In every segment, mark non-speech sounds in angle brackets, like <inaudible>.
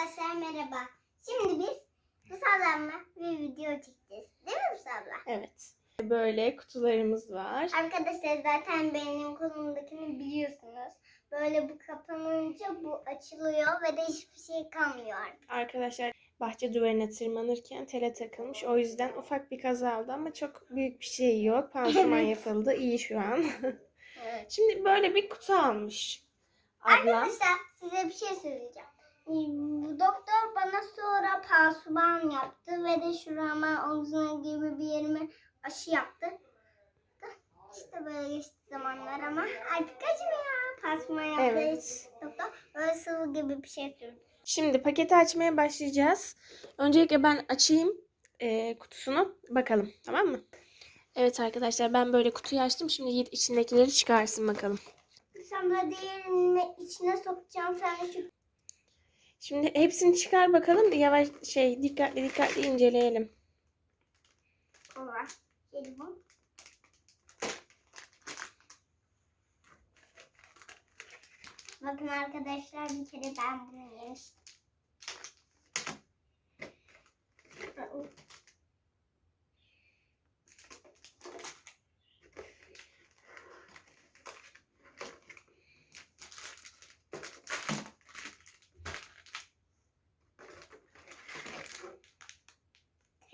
Arkadaşlar merhaba. Şimdi biz Musab'la bir video çekeceğiz. Değil mi Musab'la? Evet. Böyle kutularımız var. Arkadaşlar zaten benim kolumdakini biliyorsunuz. Böyle bu kapanınca bu açılıyor ve de hiçbir şey kalmıyor artık. Arkadaşlar bahçe duvarına tırmanırken tele takılmış. O yüzden ufak bir kaza oldu ama çok büyük bir şey yok. Pansuman yapıldı. İyi şu an. Evet. <laughs> Şimdi böyle bir kutu almış. Ablam. Arkadaşlar size bir şey söyleyeceğim. Ee, Bu doktor bana sonra pansuman yaptı ve de şurama omzuna gibi bir yerime aşı yaptı. İşte böyle geçti zamanlar ama artık acımıyor. Pansuman yaptığı Evet. doktor böyle sıvı gibi bir şey sürdü. Şimdi paketi açmaya başlayacağız. Öncelikle ben açayım eee, kutusunu. Bakalım. Tamam mı? Evet arkadaşlar ben böyle kutuyu açtım. Şimdi Yiğit içindekileri çıkarsın bakalım. Sen böyle diğerini içine sokacağım. Sen şu Şimdi hepsini çıkar bakalım. Yavaş şey dikkatli dikkatli inceleyelim. Bakın arkadaşlar bir kere ben bunu yemiştim.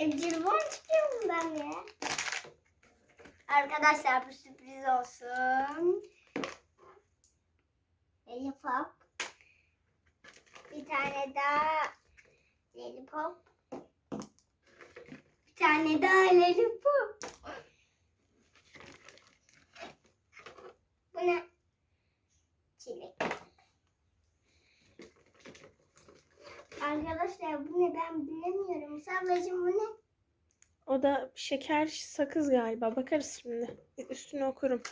Hep jelibon çıkıyor bundan ya. Arkadaşlar bu sürpriz olsun. Lollipop. Bir tane daha lollipop. Bir tane daha lollipop. Bu ne? Çilek. Arkadaşlar bu ne ben bilemiyorum. Sablacığım bu ne? O da şeker sakız galiba. Bakarız şimdi. Üstünü okurum.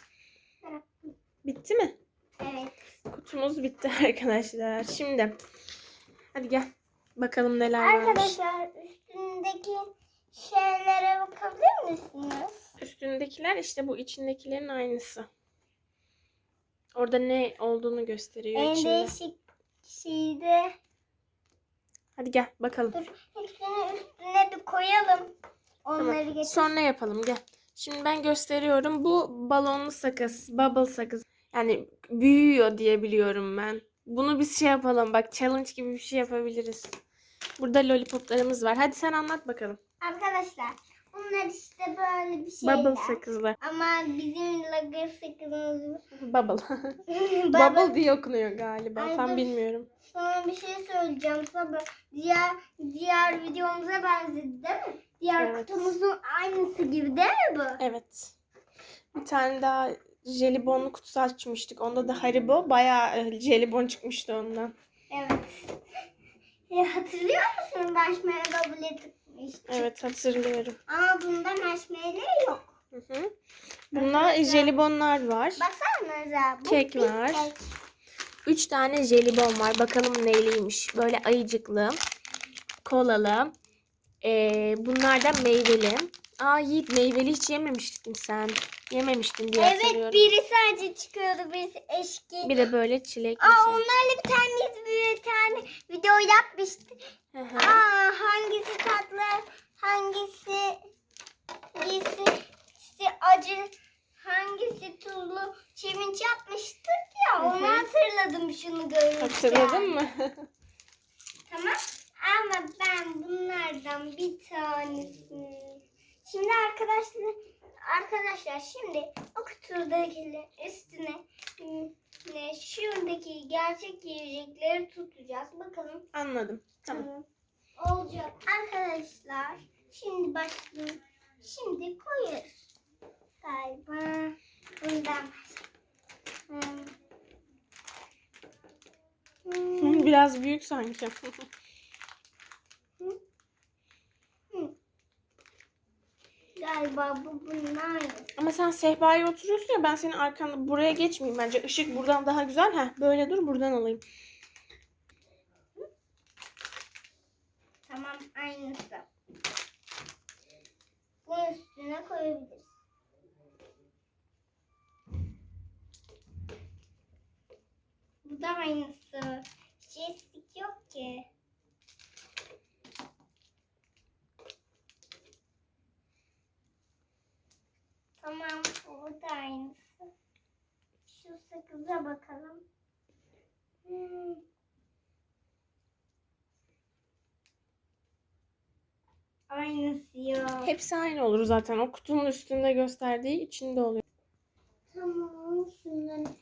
Bitti mi? Evet. Kutumuz bitti <laughs> arkadaşlar. Şimdi hadi gel. Bakalım neler varmış. Arkadaşlar üstündeki şeylere bakabilir misiniz? Üstündekiler işte bu içindekilerin aynısı. Orada ne olduğunu gösteriyor En içinde. değişik şey de Hadi gel bakalım. dur hepsini üstüne bir koyalım. Onları Tamam. getir. Sonra yapalım gel. Şimdi ben gösteriyorum. Bu balonlu sakız, bubble sakız. Yani büyüyor diye biliyorum ben. Bunu biz şey yapalım. Bak challenge gibi bir şey yapabiliriz. Burada lollipoplarımız var. Hadi sen anlat bakalım. Arkadaşlar bunlar işte böyle bir şeyler. Bubble sakızlar. Ama bizim lager sakızımız Bubble. <laughs> <laughs> Bubble. Diye okunuyor galiba. Ay, Tam dur. bilmiyorum. Sana bir şey söyleyeceğim sabır. Diğer diğer videomuza benzedi değil mi? Diğer Evet. kutumuzun aynısı gibi değil mi bu? Evet. Bir tane daha jelibonlu kutusu açmıştık. Onda da Haribo. Bayağı e, jelibon çıkmıştı ondan. Evet. <laughs> E, hatırlıyor musun marshmallow bile tıkmıştık? Evet hatırlıyorum. Ama bunda marshmallow yok. Hı hı. Bunlar jelibonlar var. Baksana Nazar. Bu Kek bir var. Kek. Üç tane jelibon var. Bakalım neyliymiş. Böyle ayıcıklı, kolalı. Ee, bunlar da meyveli. Aa Yiğit meyveli hiç yememiştin sen. Yememiştin diye Evet hatırlıyorum. biri sadece çıkıyordu birisi eşki. Bir de böyle çilekli Aa onlarla bir tane biz bir tane video yapmıştık. Hı hı. Aa hangisi tatlı hangisi hangisi acı hangisi tuzlu çiminç yapmıştık ya Hı hı. onu hatırladım şunu görünce. Hatırladın mı? <laughs> Tamam. Ama ben bunlardan bir tanesini. Şimdi arkadaşlar arkadaşlar şimdi o kutudakilerin üstüne hmm, ne şuradaki gerçek yiyecekleri tutacağız. Bakalım. Anladım. Tamam. Tamam. Olacak. Arkadaşlar şimdi başlayalım. Şimdi koyuyoruz. Galiba bundan. Hmm. <laughs> Biraz büyük sanki. <laughs> Galiba bu bunun aynısı. Ama sen sehpaya oturuyorsun ya ben senin arkanda buraya geçmeyeyim bence. Işık buradan daha güzel. Heh, böyle dur buradan alayım. Tamam aynısı. Bunun üstüne koyabiliriz. Bu da aynısı. Hiç eksik yok ki. Bu da aynısı. Şu sakıza bakalım. Hmm. Aynısı yok. Hepsi aynı olur zaten. O kutunun üstünde gösterdiği içinde oluyor. Tamam. Şunların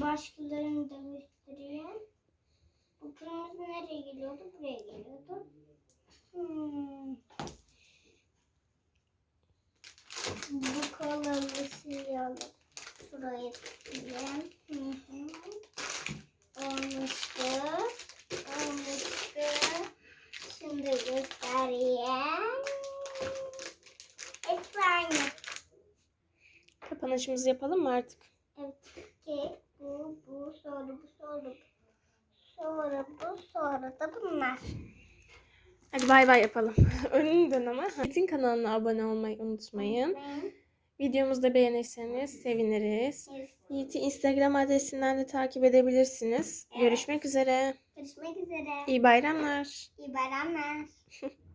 başkalarını da göstereyim. Bu kırmızı nereye geliyordu? Buraya geliyordu. Hmm. Bu kolalı alıp şuraya tıklayayım. Hı hı. Olmuştu. Olmuştu. Şimdi göstereyim. Hepsi aynı. Kapanışımızı yapalım mı artık? Evet. Kek, bu, bu, sonra bu, sonra. Sonra bu, sonra da bunlar. Hadi bay bay yapalım. <laughs> Önünü dön ama. Metin kanalına abone olmayı unutmayın. Ben- Videomuzu da beğenirseniz seviniriz. Evet. Yiğit'i Instagram adresinden de takip edebilirsiniz. Evet. Görüşmek üzere. Görüşmek üzere. İyi bayramlar. İyi bayramlar. <laughs>